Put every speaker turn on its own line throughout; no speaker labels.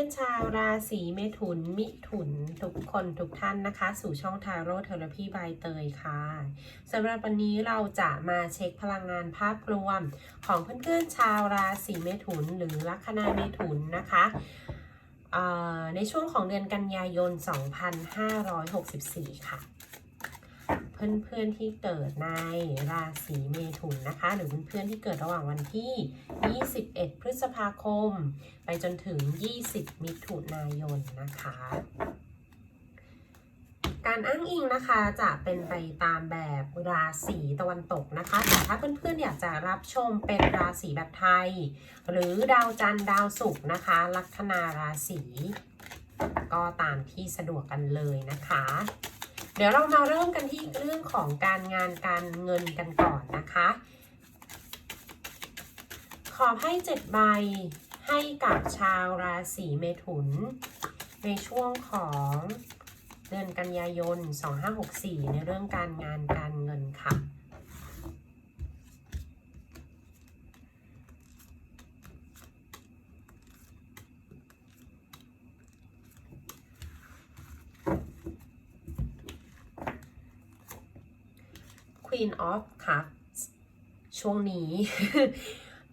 พื่อนๆชาวราศีเมถุน มิถุน ทุกคนทุกท่านนะคะ สู่ช่องทาโร่เทอราพีบายเตยค่ะสำหรับวันนี้เราจะมาเช็คพลังงานภาพรวม ของเพื่อนๆชาวราศีเมถุน หรือลัคนาเมถุนนะคะในช่วงของเดือนกันยายน 2564 ค่ะ เพื่อนๆที่เกิดในราศีเมถุนนะคะ หรือเพื่อนๆที่เกิดระหว่างวันที่ 21 พฤษภาคม ไปจนถึง 20 มิถุนายนนะคะ การอ้างอิงนะคะจะเป็นไปตามแบบราศีตะวันตกนะคะ แต่ถ้าเพื่อนๆอยากจะรับชมเป็นราศีแบบไทย หรือดาวจันทร์ดาวศุกร์นะคะ ลัคนาราศีก็ตามที่สะดวกกันเลยนะคะ เดี๋ยวเรามาเริ่มกันที่เรื่องของการงานการเงินกันก่อนนะคะ ขอให้เจ็ดใบให้กับชาวราศีเมถุน ในช่วงของเดือนกันยายน 2564 ในเรื่องการงานการเงินค่ะ Queen of Cups ช่วงนี้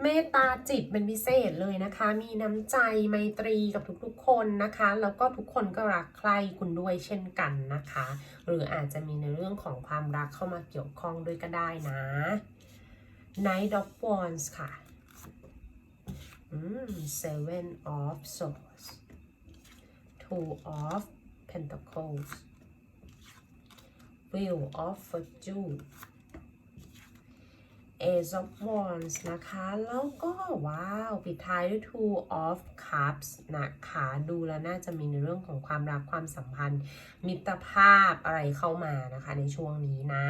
เมตตาจิตเป็นพิเศษเลยนะคะ มีน้ำใจไมตรีกับทุกๆคนนะคะ แล้วก็ทุกคนก็รักใคร่คุณด้วยเช่นกันนะคะ หรืออาจจะมีในเรื่องของความรักเข้ามาเกี่ยวข้องด้วยก็ได้นะ Knight of Wands ค่ะอืม Seven of Swords Two of Pentacles Wheel of Fortune Ace of Wands นะคะ แล้วก็ว้าว ปิดท้ายด้วย Two of Cups นะคะ ดูแล้วน่าจะมีในเรื่องของความรักความสัมพันธ์ มิตรภาพอะไรเข้ามานะคะในช่วงนี้นะ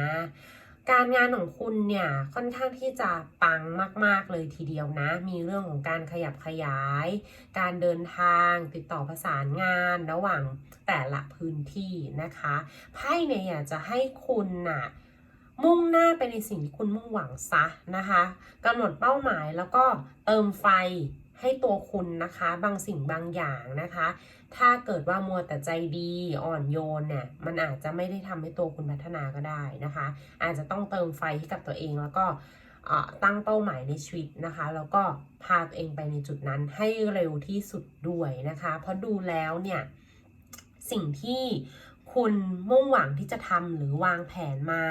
การงานของคุณเนี่ยค่อนข้างที่จะปังมาก ๆ เลยทีเดียวนะ มีเรื่องของการขยับขยาย การเดินทางติดต่อประสานงานระหว่างแต่ละพื้นที่นะคะ ไพ่เนี่ยอยากจะให้คุณน่ะ มุ่งหน้าไปในสิ่งที่คุณมุ่งหวังซะนะคะกำหนดเป้าหมายแล้วก็เติมไฟให้ตัวคุณนะคะ บางสิ่งบางอย่างนะคะ ถ้าเกิดว่ามัวแต่ใจดีอ่อนโยนเนี่ยมันอาจจะไม่ได้ทำให้ตัวคุณพัฒนาก็ได้นะคะ อาจจะต้องเติมไฟให้กับตัวเองแล้วก็ตั้งเป้าหมายในชีวิตนะคะ แล้วก็พาตัวเองไปในจุดนั้นให้เร็วที่สุดด้วยนะคะ เพราะดูแล้วเนี่ยสิ่งที่ คุณมุ่งหวังที่จะทำหรือวางแผนมา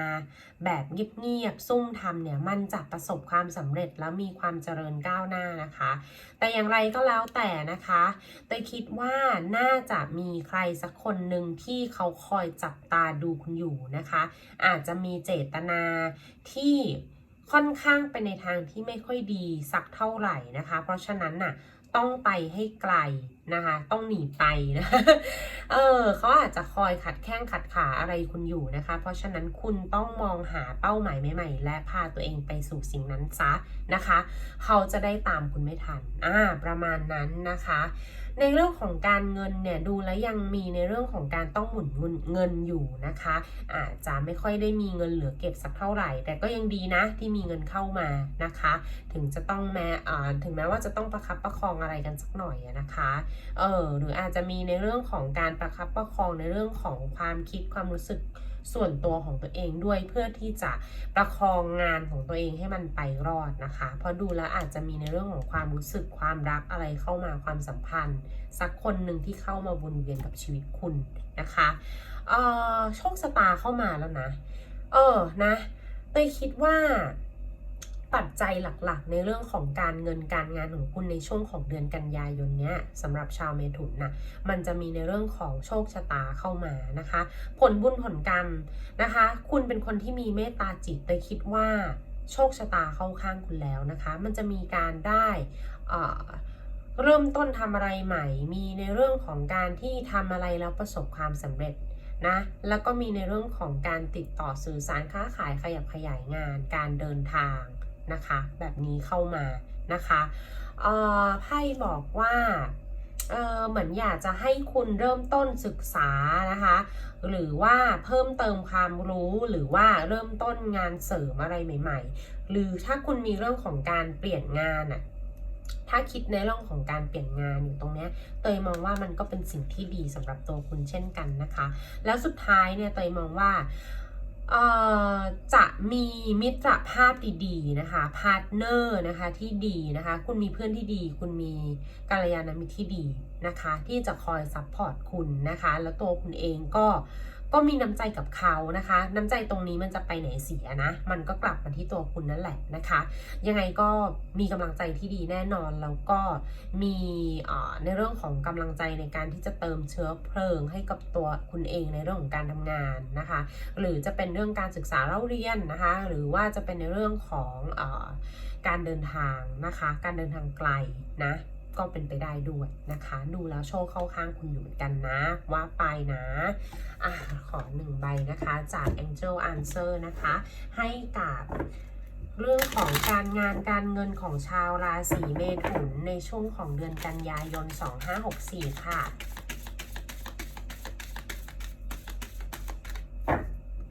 แบบเงียบๆซุ่มทำเนี่ยมันจะประสบความสำเร็จแล้วมีความเจริญก้าวหน้านะคะ แต่อย่างไรก็แล้วแต่นะคะเตยคิดว่าน่าจะมีใครสักคนหนึ่งที่เขาคอยจับตาดูคุณอยู่นะคะ อาจจะมีเจตนาที่ค่อนข้างไปในทางที่ไม่ค่อยดีสักเท่าไหร่นะคะ เพราะฉะนั้นน่ะ ต้องไปให้ไกลนะคะ ต้องหนีไปนะเออเขาอาจจะคอยขัดแข้งขัดขาอะไรคุณอยู่นะคะ เพราะฉะนั้นคุณต้องมองหาเป้าหมายใหม่ๆ และพาตัวเองไปสู่สิ่งนั้นซะนะคะ เขาจะได้ตามคุณไม่ทันอ่าประมาณนั้นนะคะ ในเรื่องของการเงินเนี่ยดูแล้วยังมีในเรื่องของการต้องหมุนเงินอยู่นะคะ อาจจะไม่ค่อยได้มีเงินเหลือเก็บสักเท่าไหร่ แต่ก็ยังดีนะที่มีเงินเข้ามานะคะ ถึงจะต้องแม้อ่าถึงแม้ว่าจะต้องประคับประคองอะไรกันสักหน่อยนะคะเออหรืออาจจะมีในเรื่องของการประคับประคองในเรื่องของความคิดความรู้สึก ส่วนตัวของตัวเองด้วยเพื่อที่จะประคองงานของตัวเองให้มันไปรอดนะคะ เพราะดูแล้วอาจจะมีในเรื่องของความรู้สึกความรักอะไรเข้ามาความสัมพันธ์ สักคนหนึ่งที่เข้ามาวนเวียนกับชีวิตคุณนะคะเออโชคชะตาเข้ามาแล้วนะ เออนะเตยคิดว่า ปัจจัยหลักๆ ในเรื่องของการเงินการงานของคุณในช่วงของเดือนกันยายนเนี้ยสำหรับชาวเมถุนนะมันจะมีในเรื่องของโชคชะตาเข้ามานะคะ ผลบุญผลกรรมนะคะ คุณเป็นคนที่มีเมตตาจิตเตยคิดว่าโชคชะตาเข้าข้างคุณแล้วนะคะ มันจะมีการได้เอ่อเริ่มต้นทำอะไรใหม่ มีในเรื่องของการที่ทำอะไรแล้วประสบความสำเร็จนะแล้วก็มีในเรื่องของการติดต่อสื่อสารค้าขายขยับขยายงาน การเดินทาง นะคะ แบบนี้เข้ามานะคะเอ่อไพ่บอกว่าเออเหมือนอยากจะให้คุณเริ่มต้นศึกษานะคะ หรือว่าเพิ่มเติมความรู้หรือว่าเริ่มต้นงานเสริมอะไรใหม่ ๆ หรือถ้าคุณมีเรื่องของการเปลี่ยนงานอะถ้าคิดในเรื่องของการเปลี่ยนงานอยู่ตรงเนี้ยเตยมองว่ามันก็เป็นสิ่งที่ดีสำหรับตัวคุณเช่นกันนะคะ แล้วสุดท้ายเนี่ยเตยมองว่า จะมีมิตรภาพดีๆนะคะพาร์ทเนอร์นะคะที่ดีนะคะ คุณมีเพื่อนที่ดี คุณมีกัลยาณมิตรที่ดีนะคะ ที่จะคอยซัพพอร์ตคุณนะคะ แล้วตัวคุณเองก็ ก็มีน้ำใจกับเขานะคะ น้ำใจตรงนี้มันจะไปไหนเสียนะ มันก็กลับมาที่ตัวคุณนั่นแหละนะคะ ยังไงก็มีกำลังใจที่ดีแน่นอน แล้วก็มีในเรื่องของกำลังใจในการที่จะเติมเชื้อเพลิงให้กับตัวคุณเองในเรื่องของการทำงานนะคะ หรือจะเป็นเรื่องการศึกษาเล่าเรียนนะคะ หรือว่าจะเป็นในเรื่องของอการเดินทางนะคะ การเดินทางไกลนะ ก็เป็นไปได้ด้วยนะคะ ดูแล้วโชคเข้าข้างคุณอยู่เหมือนกันนะ ว่าไปนะอะขอหนึ่งใบนะคะ จาก Angel Answer นะคะ ให้กับเรื่องของการงานการเงินของชาวราศีเมถุนในช่วงของเดือนกันยายน 2564 ค่ะ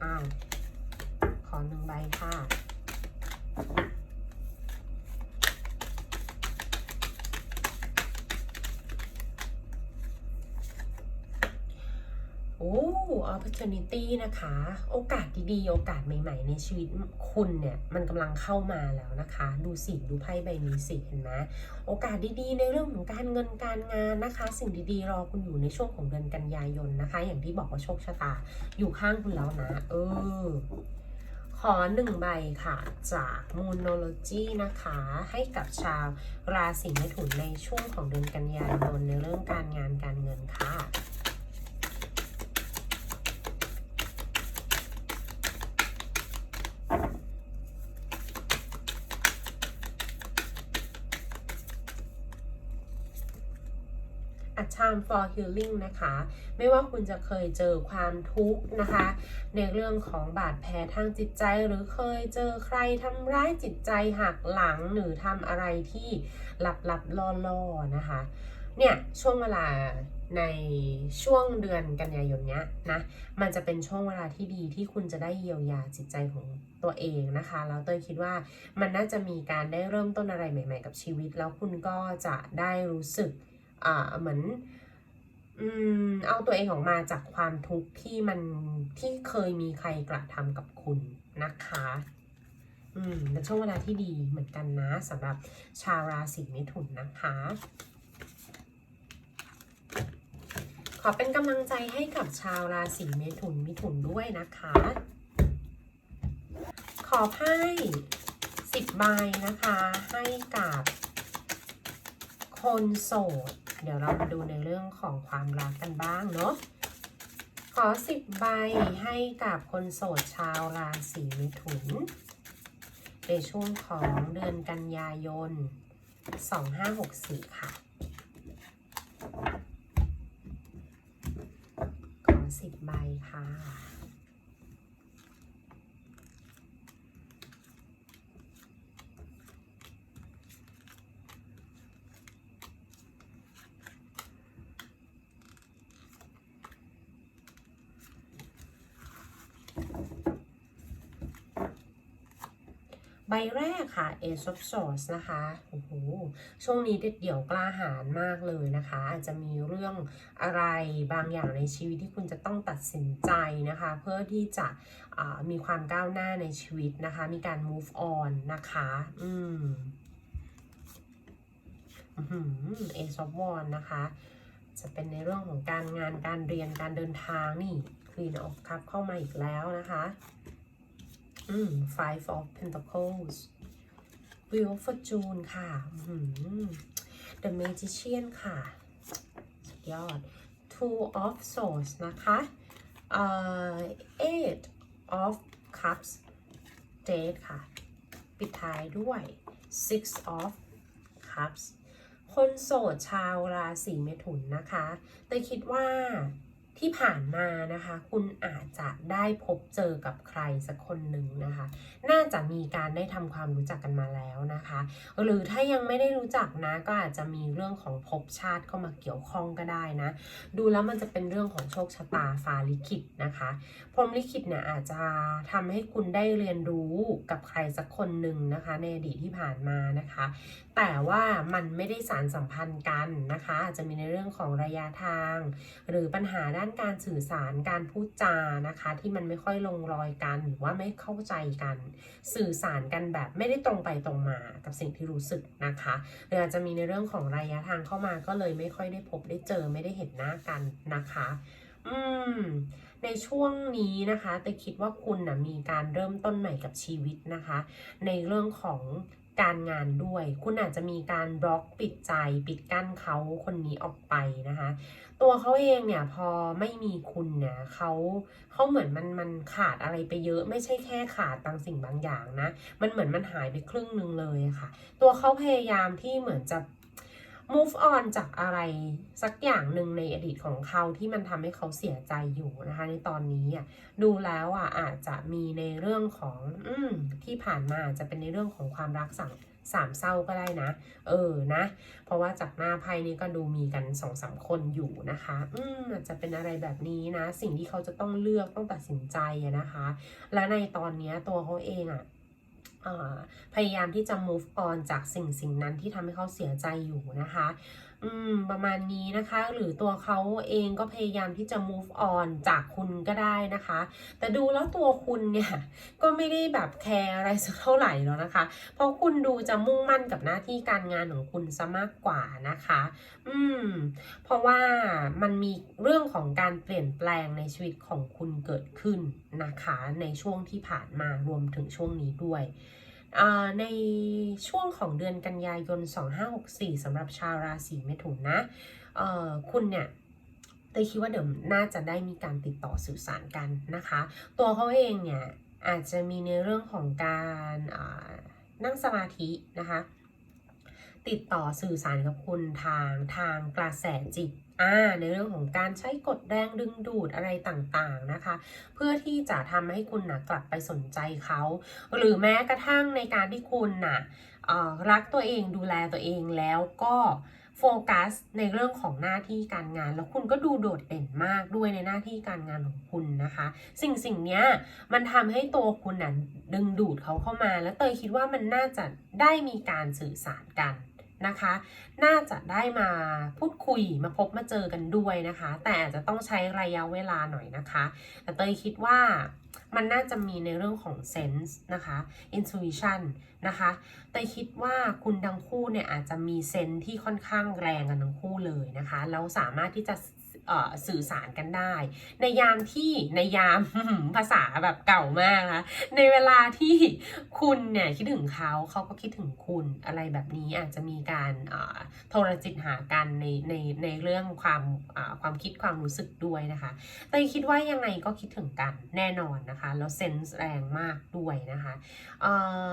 อ้าวขอหนึ่งใบค่ะ โอ้ opportunity นะคะ โอกาสดีๆ โอกาสใหม่ ๆ ในชีวิตคุณเนี่ย มันกำลังเข้ามาแล้วนะคะ ดูสิ ดูไพ่ใบนี้สิ เห็นไหมโอกาสดีๆ ในเรื่องของการเงินการงานนะคะ สิ่งดีๆ รอคุณอยู่ในช่วงของเดือนกันยายนนะคะ อย่างที่บอกว่าโชคชะตา อยู่ข้างคุณแล้วนะ เออ ขอหนึ่งใบค่ะ จาก Moonology นะคะ ให้กับชาวราศีเมถุนในช่วงของเดือนกันยายนในเรื่องการงานการเงินค่ะ A Time for Healing นะคะ ไม่ว่าคุณจะเคยเจอความทุกข์นะคะ ในเรื่องของบาดแผลทางจิตใจ หรือเคยเจอใครทำร้ายจิตใจหักหลังหรือทำอะไรที่หลับหลับล่อล่อนะคะ เนี่ยช่วงเวลาในช่วงเดือนกันยายนเนี้ยนะ มันจะเป็นช่วงเวลาที่ดีที่คุณจะได้เยียวยาจิตใจของตัวเองนะคะ แล้วเตยคิดว่ามันน่าจะมีการได้เริ่มต้นอะไรใหม่ ๆ กับชีวิต แล้วคุณก็จะได้รู้สึกอ่าเหมือน อืมเอาตัวเองออกมาจากความทุกข์ที่มันที่เคยมีใครกระทำกับคุณนะคะ อืมเป็นช่วงเวลาที่ดีเหมือนกันนะสำหรับชาวราศีมิถุนนะคะ ขอเป็นกำลังใจให้กับชาวราศีเมถุนมิถุนด้วยนะคะ ขอไพ่สิบใบนะคะให้กับ คนโสด เดี๋ยวเรามาดูในเรื่องของความรักกันบ้างเนาะ ขอสิบใบให้กับคนโสดชาวราศีมิถุน ในช่วงของเดือนกันยายน 2564 ค่ะ ขอสิบใบค่ะ ใบ แรกค่ะ Ace of Swords นะคะโอ้โหช่วงนี้เด็ดเดี่ยวกล้าหาญมากเลยนะคะ อาจจะมีเรื่องอะไรบางอย่างในชีวิตที่คุณจะต้องตัดสินใจนะคะ เพื่อที่จะมีความก้าวหน้าในชีวิตนะคะ มีการ move on นะคะ อืมอื้อหือ Ace of Wands นะคะ จะเป็นในเรื่องของการงานการเรียนการเดินทางนี่ Queen of Cup เข้ามาอีกแล้วนะคะ Five of Pentacles Wheel of Fortune ค่ะ The Magician ค่ะสุดยอด Two of Swords นะคะเอ่อ Eight of Cups Date ค่ะ ปิดท้ายด้วย Six of Cups คนโสดชาวราศีเมถุนนะคะ แต่คิดว่า ที่ผ่านมานะคะ คุณอาจจะได้พบเจอกับใครสักคนหนึ่งนะคะ น่าจะมีการได้ทำความรู้จักกันมาแล้วนะคะ หรือถ้ายังไม่ได้รู้จักนะก็อาจจะมีเรื่องของภพชาติเข้ามาเกี่ยวข้องก็ได้นะ ดูแล้วมันจะเป็นเรื่องของโชคชะตาฟ้าลิขิตนะคะพรหมลิขิตเนี่ยอาจจะทำให้คุณได้เรียนรู้กับใครสักคนหนึ่งนะคะ ในอดีตที่ผ่านมานะคะ แต่ว่ามันไม่ได้สารสัมพันธ์กันนะคะ อาจจะมีในเรื่องของระยะทาง หรือปัญหาด้านการสื่อสารการพูดจานะคะ ที่มันไม่ค่อยลงรอยกันหรือว่าไม่เข้าใจกัน สื่อสารกันแบบไม่ได้ตรงไปตรงมากับสิ่งที่รู้สึกนะคะหรืออาจจะมีในเรื่องของระยะทางเข้ามาก็เลยไม่ค่อยได้พบได้เจอไม่ได้เห็นหน้ากันนะคะอืมในช่วงนี้นะคะ แต่คิดว่าคุณนะมีการเริ่มต้นใหม่กับชีวิตนะคะ ในเรื่องของการงานด้วย คุณอาจจะมีการบล็อกปิดใจ ปิดกั้นเขาคนนี้ออกไปนะคะ ตัวเขาเองเนี่ยพอไม่มีคุณเนี่ยเขาเขาเหมือนมันมันขาดอะไรไปเยอะ ไม่ใช่แค่ขาดบางสิ่งบางอย่างนะ มันเหมือนมันหายไปครึ่งนึงเลยอะค่ะ ตัวเขาพยายามที่เหมือนจะ move on จากอะไรสักอย่างหนึ่งในอดีตของเขาที่มันทำให้เขาเสียใจอยู่นะคะ ในตอนนี้อะดูแล้วอะอาจจะมีในเรื่องของ อืที่ผ่านมาจจะเป็นในเรื่องของความรักสั่ง สามเศร้าก็ได้นะ เออนะ เพราะว่าจากหน้าไพ่นี้ก็ดูมีกันสองสามคนอยู่นะคะ อืมจะเป็นอะไรแบบนี้นะ สิ่งที่เขาจะต้องเลือกต้องตัดสินใจนะคะ และในตอนนี้ตัวเขาเองอะเอ่อพยายามที่จะ move on จากสิ่งสิ่งนั้นที่ทำให้เขาเสียใจอยู่นะคะ อืม ประมาณนี้นะคะ หรือตัวเขาเองก็พยายามที่จะ move on จากคุณก็ได้นะคะ แต่ดูแล้วตัวคุณเนี่ย ก็ไม่ได้แบบแคร์อะไรสักเท่าไหร่แล้วนะคะ เพราะคุณดูจะมุ่งมั่นกับหน้าที่การงานของคุณซะมากกว่านะคะ อืม เพราะว่ามันมีเรื่องของการเปลี่ยนแปลงในชีวิตของคุณเกิดขึ้นนะคะ ในช่วงที่ผ่านมารวมถึงช่วงนี้ด้วย ในช่วงของเดือนกันยายน 2564สำหรับชาวราศีเมถุนนะคุณเนี่ยเตยคิดว่าเดี๋ยวน่าจะได้มีการติดต่อสื่อสารกันนะคะ ตัวเขาเองเนี่ยอาจจะมีในเรื่องของการนั่งสมาธินะคะ ติดต่อสื่อสารกับคุณทางทางกระแสจิต อ่าในเรื่องของการใช้กดแรงดึงดูดอะไรต่างๆนะคะ เพื่อที่จะทำให้คุณนะกลับไปสนใจเขา หรือแม้กระทั่งในการที่คุณน่ะเอ่อรักตัวเองดูแลตัวเองแล้วก็โฟกัสในเรื่องของหน้าที่การงาน แล้วคุณก็ดูโดดเด่นมากด้วยในหน้าที่การงานของคุณนะคะ สิ่งสิ่งเนี้ยมันทำให้ตัวคุณน่ะดึงดูดเขาเข้ามา แล้วเตยคิดว่ามันน่าจะได้มีการสื่อสารกัน นะคะ น่าจะได้มาพูดคุยมาพบมาเจอกันด้วยนะคะ แต่อาจจะต้องใช้ระยะเวลาหน่อยนะคะ แต่เตยคิดว่ามันน่าจะมีในเรื่องของเซนส์นะคะ intuition นะคะเตยคิดว่าคุณทั้งคู่เนี่ยอาจจะมีเซนส์ที่ค่อนข้างแรงกันทั้งคู่เลยนะคะ แล้วสามารถที่จะ สื่อสารกันได้ ในยามที่ในยามภาษาแบบเก่ามากนะในเวลาที่คุณเนี่ยคิดถึงเขาเขาก็คิดถึงคุณอะไรแบบนี้อาจจะมีการโทรจิตหากันในในในเรื่องความความคิดความรู้สึกด้วยนะคะแต่คิดว่ายังไงก็คิดถึงกันแน่นอนนะคะแล้วเซนส์แรงมากด้วยนะคะอ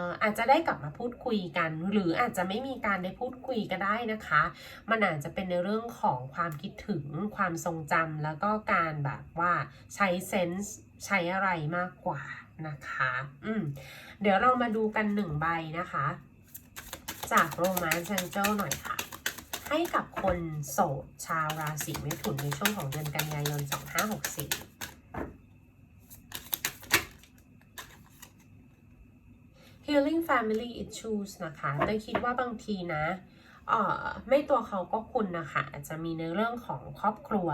ออาจจะได้กลับมาพูดคุยกัน หรืออาจจะไม่มีการได้พูดคุยก็ได้นะคะ มันอาจจะเป็นในเรื่องของความคิดถึงความทรงจำแล้วก็การแบบว่าใช้เซนส์ใช้อะไรมากกว่านะคะ อืม เดี๋ยวเรามาดูกันหนึ่งใบนะคะ จากโรแมนต์ a เจ l หน่อยค่ะ ให้กับคนโสดชาวราศีเมถุนในช่วงของเดือนกันยายน 2564 Healing Family Issues นะคะแต่คิดว่าบางทีนะ ไม่ตัวเขาก็คุณนะคะอาจจะมีในเรื่องของครอบครัว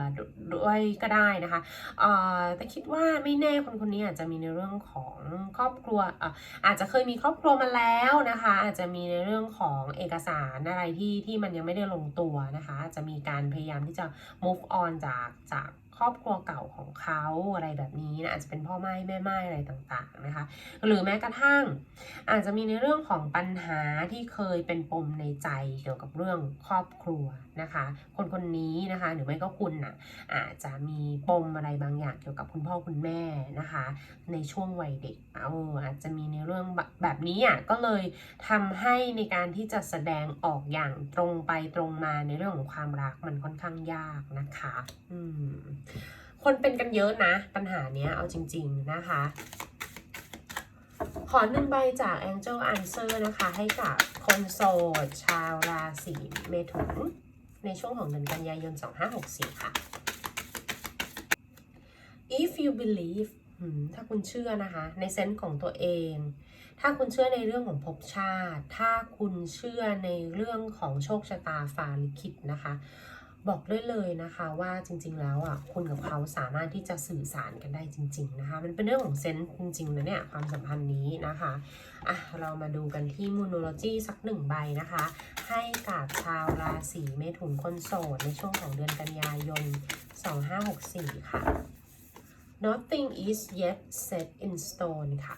ด้วยก็ได้นะคะอ่อแต่คิดว่าไม่แน่คนคนนี้อาจจะมีในเรื่องของครอบครัวอออาจจะเคยมีครอบครัวมาแล้วนะคะ อาจจะมีในเรื่องของเอกสารอะไรที่ที่มันยังไม่ได้ลงตัวนะคะ อาจจะมีการพยายามที่จะ move on จากจาก ครอบครัวเก่าของเขาอะไรแบบนี้นะอาจจะเป็นพ่อไม้แม่ไม้อะไรต่างๆนะคะ หรือแม้กระทั่ง อาจจะมีในเรื่องของปัญหาที่เคยเป็นปมในใจเกี่ยวกับเรื่องครอบครัวนะคะ คนคนนี้นะคะหรือไม่ก็คุณน่ะอาจจะมีปมอะไรบางอย่างเกี่ยวกับคุณพ่อคุณแม่นะคะ ในช่วงวัยเด็กเอออาจจะมีในเรื่องแบบแบบนี้อะก็เลยทำให้ในการที่จะแสดงออกอย่างตรงไปตรงมาในเรื่องของความรักมันค่อนข้างยากนะคะ อืมคนเป็นกันเยอะนะ ปัญหาเนี้ยเอาจริง ๆนะคะ ขอหนึ่งใบจาก Angel Answer นะคะ ให้กับคนโสด ชาวราศีเมถุน ในช่วงของเดือนกันยายน 2564 ค่ะ if you believe ถ้าคุณเชื่อนะคะ ในเซนส์ของตัวเอง ถ้าคุณเชื่อในเรื่องของภพชาติ ถ้าคุณเชื่อในเรื่องของโชคชะตาฟ้าลิขิตนะคะ บอกได้เลยนะคะว่าจริง ๆ แล้วอะคุณกับเขาสามารถที่จะสื่อสารกันได้จริง ๆ นะคะ มันเป็นเรื่องของเซนส์จริงๆนะเนี่ยความสัมพันธ์นี้นะคะอะเรามาดูกันที่มูโนโลจีสักหนึ่งใบนะคะ ให้กับชาวราศีเมถุนคนโสดในช่วงของเดือนกันยายน 2564 ค่ะ Nothing is yet set in stone ค่ะ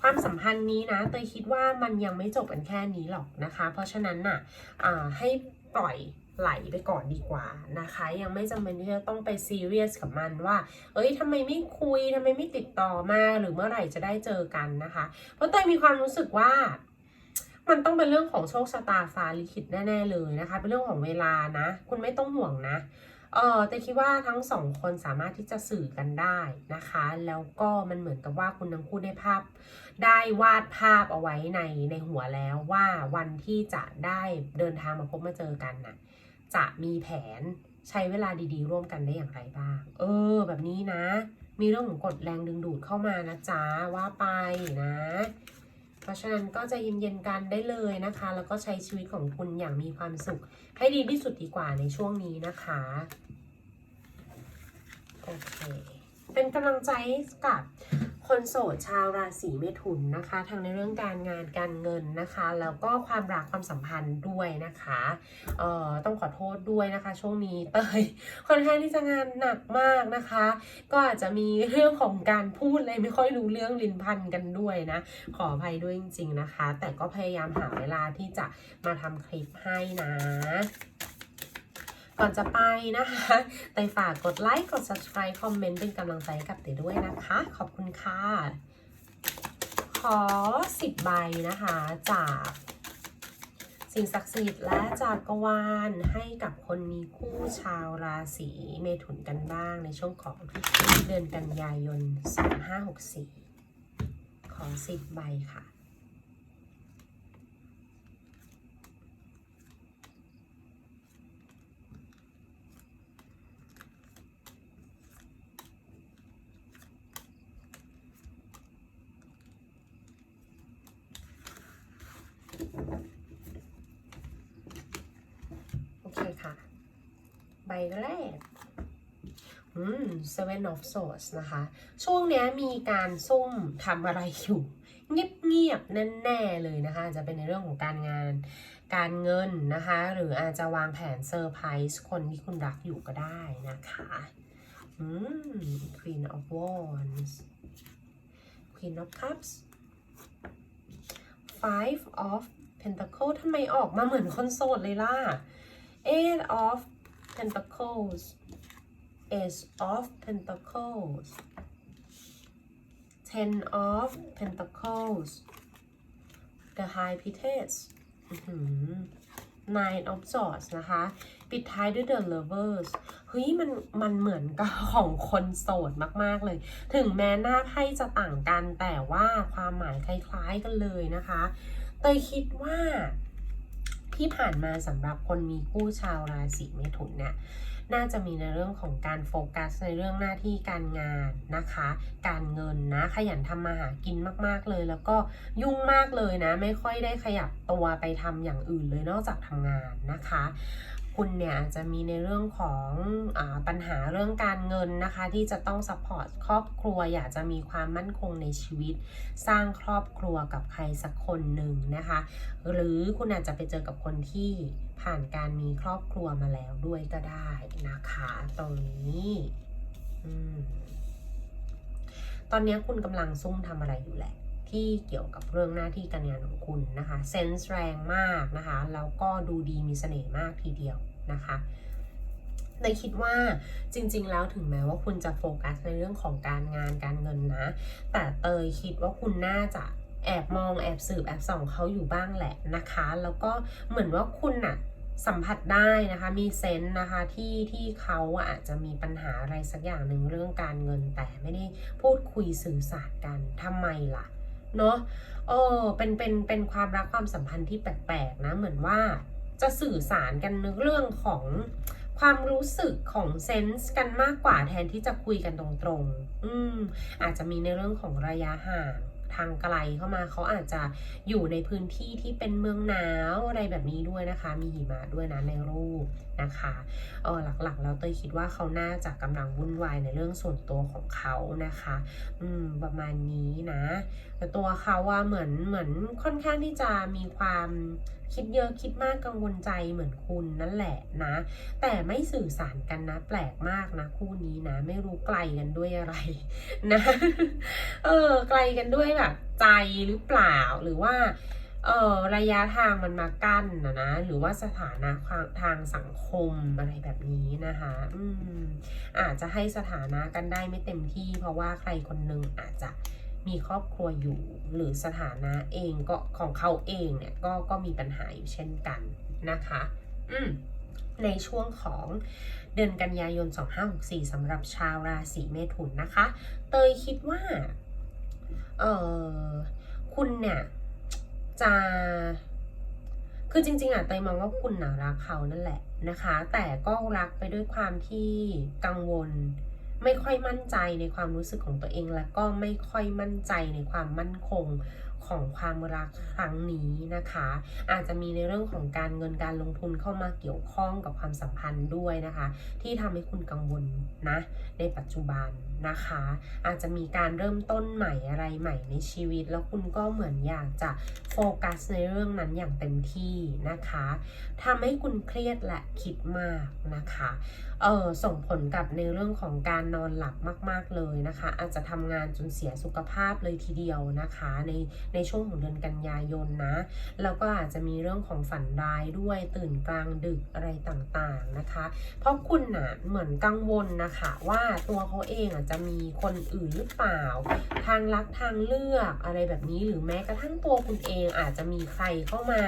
ความสัมพันธ์นี้นะเตยคิดว่ามันยังไม่จบกันแค่นี้หรอกนะคะ เพราะฉะนั้นน่ะอ่าให้ปล่อย ไหลไปก่อนดีกว่านะคะ ยังไม่จำเป็นที่จะต้องไปซีเรียสกับมันว่า เอ้ยทำไมไม่คุยทำไมไม่ติดต่อมาหรือเมื่อไหร่จะได้เจอกันนะคะ เพราะเตยมีความรู้สึกว่ามันต้องเป็นเรื่องของโชคชะตาฟ้าลิขิตแน่ ๆ เลยนะคะ เป็นเรื่องของเวลานะ คุณไม่ต้องห่วงนะ เออแต่คิดว่าทั้งสองคนสามารถที่จะสื่อกันได้นะคะ แล้วก็มันเหมือนกับว่าคุณทั้งคู่ได้ภาพ ได้วาดภาพเอาไว้ในในหัวแล้วว่าวันที่จะได้เดินทางมาพบมาเจอกันน่ะ จะมีแผนใช้เวลาดีๆ ร่วมกันได้อย่างไรบ้าง เออ แบบนี้นะ มีเรื่องของกฎแรงดึงดูดเข้ามานะจ๊ะว่าไปนะ เพราะฉะนั้นก็จะเย็นๆกันได้เลยนะคะ แล้วก็ใช้ชีวิตของคุณอย่างมีความสุข ให้ดีที่สุดดีกว่าในช่วงนี้นะคะ โอเค เป็นกำลังใจกับคนโสดชาวราศีเมถุนนะคะ ทั้งในเรื่องการงานการเงินนะคะ แล้วก็ความรักความสัมพันธ์ด้วยนะคะเอ่อต้องขอโทษด้วยนะคะ ช่วงนี้เตยค่อนข้างที่จะงานหนักมากนะคะ ก็อาจจะมีเรื่องของการพูดอะไรไม่ค่อยรู้เรื่องลินพันกันด้วยนะ ขออภัยด้วยจริง ๆนะคะ แต่ก็พยายามหาเวลาที่จะมาทำคลิปให้นะ ก่อนจะไปนะคะไตฝากกดไลค์ กด subscribe คอมเมนต์เป็นกำลังใจกับเตด้วยนะคะ ขอบคุณค่ะ ขอ 10 ใบนะคะจากสิ่งศักดิ์สิทธิ์และจากกวาลให้กับคนมีคู่ชาวราศีเมถุนกันบ้างในช่วงของเดือนกันยายน 2564 ขอ10ใบค่ะ โอเคค่ะ ใบแรกอืม seven of swords นะคะ ช่วงนี้มีการซุ่มทำอะไรอยู่ เงียบๆแน่ๆเลยนะคะ จะเป็นในเรื่องของการงาน การเงินนะคะ หรืออาจจะวางแผนเซอร์ไพรส์คนที่คุณรักอยู่ก็ได้นะคะอืม queen of wands queen of cups five of pentacle ทำไมออกมาเหมือนคนโสดเลยล่ะ eight of pentacles ace of pentacles ten of pentacles the high priestess nine of swords นะคะ ปิดท้ายด้วย the lovers เฮ้ยมันมันเหมือนกับของคนโสดมาก ๆ เลย ถึงแม้หน้าไพ่จะต่างกันแต่ว่าความหมายคล้าย ๆ กันเลยนะคะ เตยคิดว่า ที่ผ่านมาสำหรับคนมีคู่ชาวราศีเมถุนเนี่ยน่าจะมีในเรื่องของการโฟกัสในเรื่องหน้าที่การงานนะคะ การเงินนะขยันทำมาหากินมาก ๆเลย แล้วก็ยุ่งมากเลยนะ ไม่ค่อยได้ขยับตัวไปทำอย่างอื่นเลยนอกจากทำงานนะคะ คุณเนี่ยจะมีในเรื่องของอปัญหาเรื่องการเงินนะคะ ที่จะต้องซัพพอร์ตครอบครัวอยากจะมีความมั่นคงในชีวิต สร้างครอบครัวกับใครสักคนหนึ่งนะคะ หรือคุณอาจจะไปเจอกับคนที่ผ่านการมีครอบครัวมาแล้วด้วยก็ได้นะคะ ตรงนี้อตอนนี้คุณกำลังซุ่มทำอะไรอยู่แหละที่เกี่ยวกับเรื่องหน้าที่การงานของคุณนะคะเซนส์แรงมากนะคะ แล้วก็ดูดีมีเสน่ห์มากทีเดียว นะคะในคิดว่าจริง ๆ แล้วถึงแม้ว่าคุณจะโฟกัสในเรื่องของการงานการเงินนะ แต่เตยคิดว่าคุณน่าจะแอบมองแอบสืบแอบส่องเขาอยู่บ้างแหละนะคะ แล้วก็เหมือนว่าคุณน่ะสัมผัสได้นะคะ มีเซนส์นะคะที่ที่เขาอาจจะมีปัญหาอะไรสักอย่างหนึ่งเรื่องการเงินแต่ไม่ได้พูดคุยสื่อสารกันทำไมล่ะเนาะเออเป็นเป็นเป็นความรักความสัมพันธ์ที่แปลกๆนะเหมือนว่า จะสื่อสารกันเรื่องของความรู้สึกของเซนส์กันมากกว่าแทนที่จะคุยกันตรงๆ อืมอาจจะมีในเรื่องของระยะห่างทางไกลเข้ามาเขาอาจจะอยู่ในพื้นที่ที่เป็นเมืองหนาวอะไรแบบนี้ด้วยนะคะ มีหิมะด้วยนะในรูปนะคะเออหลักๆแล้วเตยคิดว่าเขาน่าจะกำลังวุ่นวายในเรื่องส่วนตัวของเขานะคะ อืมประมาณนี้นะ แต่ตัวเขาว่าเหมือนเหมือนค่อนข้างที่จะมีความคิดเยอะคิดมากกังวลใจเหมือนคุณนั่นแหละนะ แต่ไม่สื่อสารกันนะ แปลกมากนะ คู่นี้นะ ไม่รู้ไกลกันด้วยอะไรนะ เออ ไกลกันด้วยแบบใจหรือเปล่าหรือว่าเออระยะทางมันมากั้นนะนะ หรือว่าสถานะทางสังคมอะไรแบบนี้นะคะ อืมอาจจะให้สถานะกันได้ไม่เต็มที่ เพราะว่าใครคนหนึ่งอาจจะ มีครอบครัวอยู่ หรือสถานะเองก็ของเขาเองเนี่ยก็ก็มีปัญหาอยู่เช่นกันนะคะ อืมในช่วงของเดือนกันยายน 2564สำหรับชาวราศีเมถุนนะคะ เตยคิดว่าเออคุณเนี่ยจะคือจริงๆอะเตยมองว่าคุณนะรักเขานั่นแหละนะคะ แต่ก็รักไปด้วยความที่กังวล ไม่ค่อยมั่นใจในความรู้สึกของตัวเอง และก็ไม่ค่อยมั่นใจในความมั่นคง ของความรักครั้งนี้นะคะ อาจจะมีในเรื่องของการเงินการลงทุนเข้ามาเกี่ยวข้องกับความสัมพันธ์ด้วยนะคะ ที่ทำให้คุณกังวลนะ ในปัจจุบันนะคะ อาจจะมีการเริ่มต้นใหม่อะไรใหม่ในชีวิต แล้วคุณก็เหมือนอยากจะโฟกัสในเรื่องนั้นอย่างเต็มที่นะคะทำให้คุณเครียดและคิดมากนะคะเออส่งผลกับในเรื่องของการนอนหลับมาก ๆเลยนะคะ อาจจะทำงานจนเสียสุขภาพเลยทีเดียวนะคะ ในในช่วงของเดือนกันยายนนะ แล้วก็อาจจะมีเรื่องของฝันร้ายด้วยตื่นกลางดึกอะไรต่างๆนะคะ เพราะคุณน่ะเหมือนกังวลนะคะว่าตัวเขาเองอะจะมีคนอื่นหรือเปล่า ทางรักทางเลือกอะไรแบบนี้หรือแม้กระทั่งตัวคุณเองอาจจะมีใครเข้ามา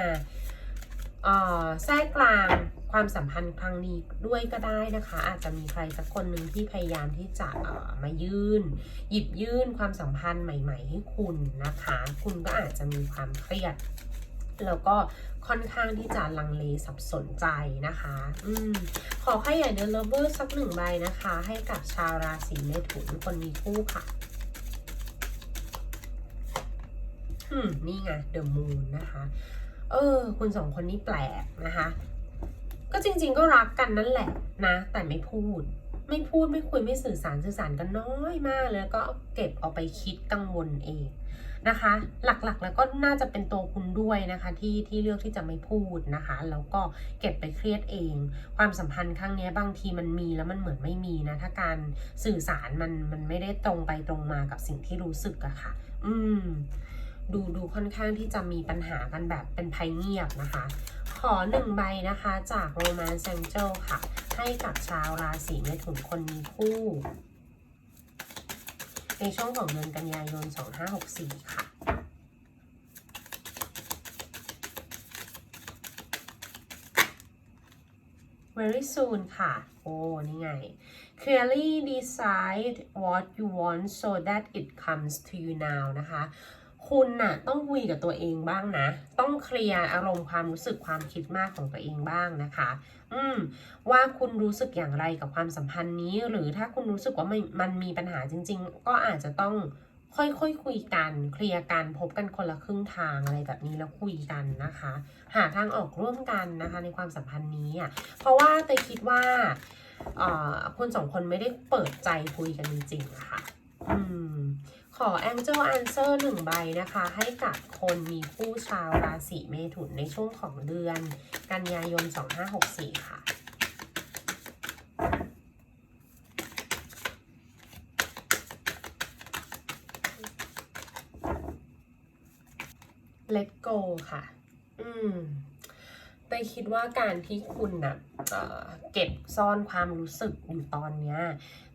แทรกกลาง ความสัมพันธ์ครั้งนี้ด้วยก็ได้นะคะ อาจจะมีใครสักคนหนึ่งที่พยายามที่จะมายื่น หยิบยื่นความสัมพันธ์ใหม่ ๆ ให้คุณนะคะ คุณก็อาจจะมีความเครียด แล้วก็ค่อนข้างที่จะลังเลสับสนใจนะคะ อืมขอให้ใหญ่เดนเลเวอร์สักหนึ่งใบนะคะ ให้กับชาวราศีเมถุนคนมีคู่ค่ะอืมนี่ไงเดอะมูนนะคะ เออ คุณสองคนนี้แปลกนะคะ ก็จริง ๆ ก็รักกันนั่นแหละนะ แต่ไม่พูด ไม่พูดไม่คุยไม่สื่อสารสื่อสารกันน้อยมากเลยก็เก็บเอาไปคิดกังวลเองนะคะ หลักๆแล้วก็น่าจะเป็นตัวคุณด้วยนะคะที่ที่เลือกที่จะไม่พูดนะคะ แล้วก็เก็บไปเครียดเอง ความสัมพันธ์ครั้งนี้บางทีมันมีแล้วมันเหมือนไม่มีนะถ้าการสื่อสารมันมันไม่ได้ตรงไปตรงมากับสิ่งที่รู้สึกอะค่ะ อืมดูดูค่อนข้างที่จะมีปัญหากันแบบเป็นภัยเงียบนะคะ ขอหนึ่งใบนะคะจากโรแมนต์แซงเจลค่ะ ให้กับชาวราศีเมถุนคนมีคู่ ในช่วงของเดือนกันยายน 2564 ค่ะ very soon ค่ะ โอ้ นี่ไง clearly decide what you want so that it comes to you now นะคะ คุณน่ะต้องคุยกับตัวเองบ้างนะ ต้องเคลียร์อารมณ์ความรู้สึกความคิดมากของตัวเองบ้างนะคะ อืม ว่าคุณรู้สึกอย่างไรกับความสัมพันธ์นี้ หรือถ้าคุณรู้สึกว่ามันมันมีปัญหาจริง ๆ ก็อาจจะต้องค่อยๆคคุยกัน เคลียร์กันพบกันคนละครึ่งทางอะไรแบบนี้แล้วคุยกันนะคะ หาทางออกร่วมกันนะคะ ในความสัมพันธ์นี้อะเพราะว่าเตยคิดว่าคุณสองคนไม่ได้เปิดใจคุยกันจริงๆค่ะ อืม ขอ Angel Answer หนึ่งใบนะคะ ให้กับคนมีคู่ชาวราศีเมถุนในช่วงของเดือน กันยายน 2564 ค่ะ Let go ค่ะ อืม แต่คิดว่าการที่คุณนะ่ะเอ่อเก็บซ่อนความรู้สึกอยู่ตอนเนี้ย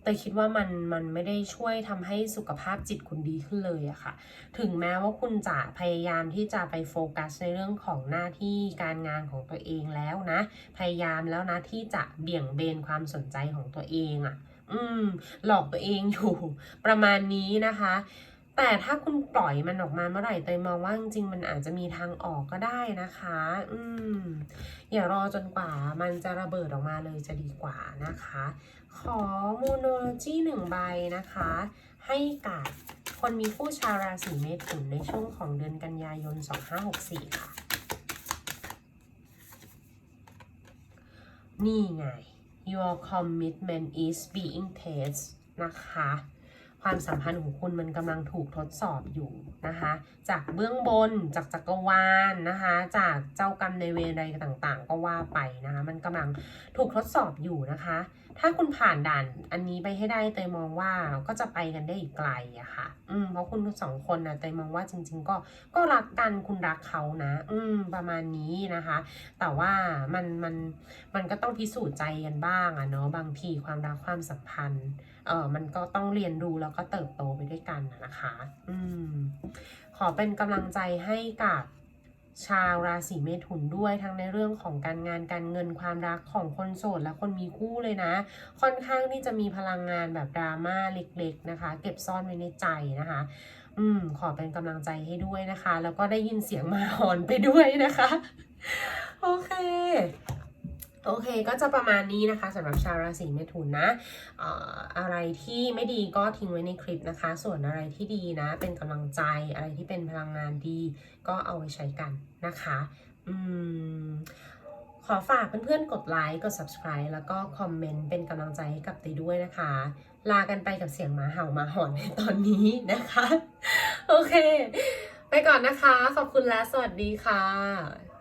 เตยคิดว่ามันมันไม่ได้ช่วยทำให้สุขภาพจิตคุณดีขึ้นเลยอะค่ะ ถึงแม้ว่าคุณจะพยายามที่จะไปโฟกัสในเรื่องของหน้าที่การงานของตัวเองแล้วนะ พยายามแล้วนะที่จะเบี่ยงเบนความสนใจของตัวเองอะอืม หลอกตัวเองอยู่ประมาณนี้นะคะ แต่ถ้าคุณปล่อยมันออกมาเมื่อไหร่เตยมองว่าจริงๆมันอาจจะมีทางออกก็ได้นะคะ อืม อย่ารอจนกว่ามันจะระเบิดออกมาเลยจะดีกว่านะคะ ขอโมโนโลจีหนึ่งใบนะคะ ให้กับคนมีคู่ชาวราศีเมถุนในช่วงของเดือนกันยายน 2564 ค่ะ นี่ไง your commitment is being tested นะคะ ความสัมพันธ์ของคุณมันกำลังถูกทดสอบอยู่นะคะ จากเบื้องบนจากจักรวาลนะคะ จากเจ้ากรรมในเวรอะไรต่างๆ ก็ว่าไปนะคะ มันกำลังถูกทดสอบอยู่นะคะ ถ้าคุณผ่านด่านอันนี้ไปให้ได้เตยมองว่าก็จะไปกันได้อีกไกลอะค่ะ อืมเพราะคุณทั้งสองคนนะเตยมองว่าจริง ๆ ก็ก็รักกันคุณรักเขานะ อืมประมาณนี้นะคะ แต่ว่ามันมันมันก็ต้องพิสูจน์ใจกันบ้างอะเนาะบางทีความรักความสัมพันธ์ เออมันก็ต้องเรียนรู้แล้วก็เติบโตไปด้วยกันนะคะ อืม ขอเป็นกำลังใจให้กับชาวราศีเมถุนด้วยทั้งในเรื่องของการงานการเงินความรักของคนโสดและคนมีคู่เลยนะ ค่อนข้างที่จะมีพลังงานแบบดราม่าเล็กๆนะคะ เก็บซ่อนไว้ในใจนะคะ อืม ขอเป็นกำลังใจให้ด้วยนะคะ แล้วก็ได้ยินเสียงมาหอนไปด้วยนะคะ โอเค โอเคก็จะประมาณนี้นะคะสำหรับชาวราศีเมถุนนะอออะไรที่ไม่ดีก็ทิ้งไว้ในคลิปนะคะ ส่วนอะไรที่ดีนะ เป็นกำลังใจอะไรที่เป็นพลังงานดี ก็เอาไว้ใช้กันนะคะอืมขอฝากเพื่อนๆ กดไลค์กด subscribe แล้วก็คอมเมนต์เป็นกำลังใจให้กับตีด้วยนะคะ ลากันไปกับเสียงหมาเห่าหมาหอนในตอนนี้นะคะ โอเค ไปก่อนนะคะ ขอบคุณและสวัสดีค่ะ